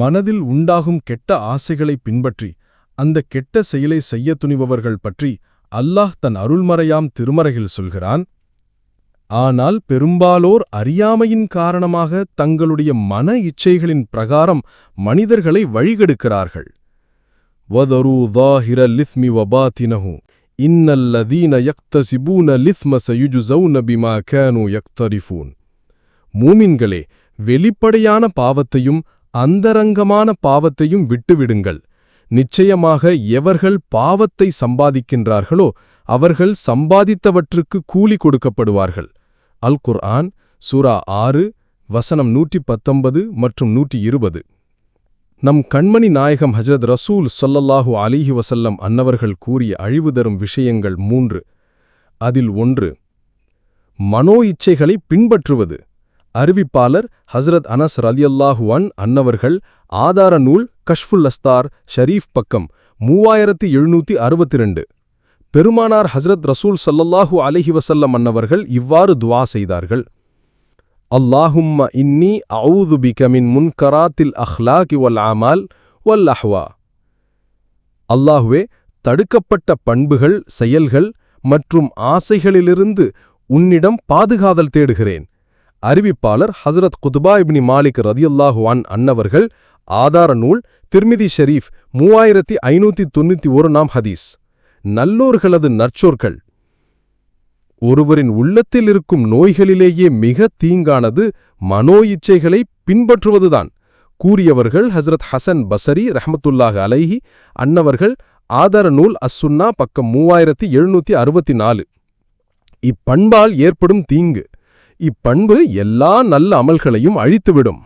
மனதில் உண்டாகும் கெட்ட ஆசைகளை பின்பற்றி அந்த கெட்ட செயலை செய்ய துணிபவர்கள் பற்றி அல்லாஹ் தன் அருள்மறையாம் திருமறையில் சொல்கிறான் ஆனால் பெரும்பாலோர் அறியாமையின் காரணமாக தங்களுடைய மன இச்சைகளின் பிரகாரம் மனிதர்களை வழிகெடுக்கிறார்கள். வதரு தாஹிர லித்மி வபாத்தினஹு இன்னல்லதீன யக்தசிபூன லித்ம சயுஜுசௌன பிமா கேனு யக்தரிஃபூன். மூமின்களே வெளிப்படையான பாவத்தையும் அந்தரங்கமான பாவத்தையும் விட்டுவிடுங்கள். நிச்சயமாக எவர்கள் பாவத்தை சம்பாதிக்கின்றார்களோ அவர்கள் சம்பாதித்தவற்றுக்கு கூலி கொடுக்கப்படுவார்கள். அல் குர்ஆன் சூரா ஆறு வசனம் நூற்றி பத்தொன்பது மற்றும் நூற்றி இருபது நம் கண்மணி நாயகம் ஹஜரத் ரசூல் சொல்லல்லாஹு அலிஹி வசல்லம் அன்னவர்கள் கூறிய அழிவு தரும் விஷயங்கள் மூன்று. அதில் ஒன்று மனோ இச்சைகளை பின்பற்றுவது. அறிவிப்பாளர் ஹஸ்ரத் அனஸ் ரலியல்லாஹுவன் அன்னவர்கள் ஆதார நூல் கஷ்ஃபுல் அஸ்தார் ஷரீஃப் பக்கம் மூவாயிரத்து எழுநூத்தி அறுபத்தி ரெண்டு பெருமானார் ஹஸ்ரத் ரசூல் சல்லல்லாஹு அலஹி வசல்லம் அன்னவர்கள் இவ்வாறு துவா செய்தார்கள். அல்லாஹும்ம இன்னி அவுது பிகமின் முன்கராத்தில் அஹ்லாகி வல் ஆமால் வல் அஹ்வா. அல்லாஹுவே தடுக்கப்பட்ட பண்புகள் செயல்கள் மற்றும் ஆசைகளிலிருந்து உன்னிடம் பாதுகாதல் தேடுகிறேன். அறிவிப்பாளர் ஹசரத் குதுபா இப்னி மாலிக் ரதியுல்லாஹுவான் அன்னவர்கள் ஆதார நூல் திர்மிதி ஷெரீஃப் மூவாயிரத்தி ஐநூத்தி தொண்ணூத்தி ஒரு நாம் ஹதீஸ். நல்லோர்களது நற்சோர்கள். ஒருவரின் உள்ளத்தில் இருக்கும் நோய்களிலேயே மிக தீங்கானது மனோ இச்சைகளை பின்பற்றுவதுதான். கூறியவர்கள் ஹசரத் ஹசன் பசரி ரஹமத்துல்லாஹ் அலைஹி அன்னவர்கள் ஆதார நூல் அஸ்ஸுன்னா பக்கம் மூவாயிரத்தி எழுநூத்தி அறுபத்தி நாலு. இப்பண்பால் ஏற்படும் தீங்கு. இப்பண்பு எல்லா நல்ல அமல்களையும் அழித்துவிடும்.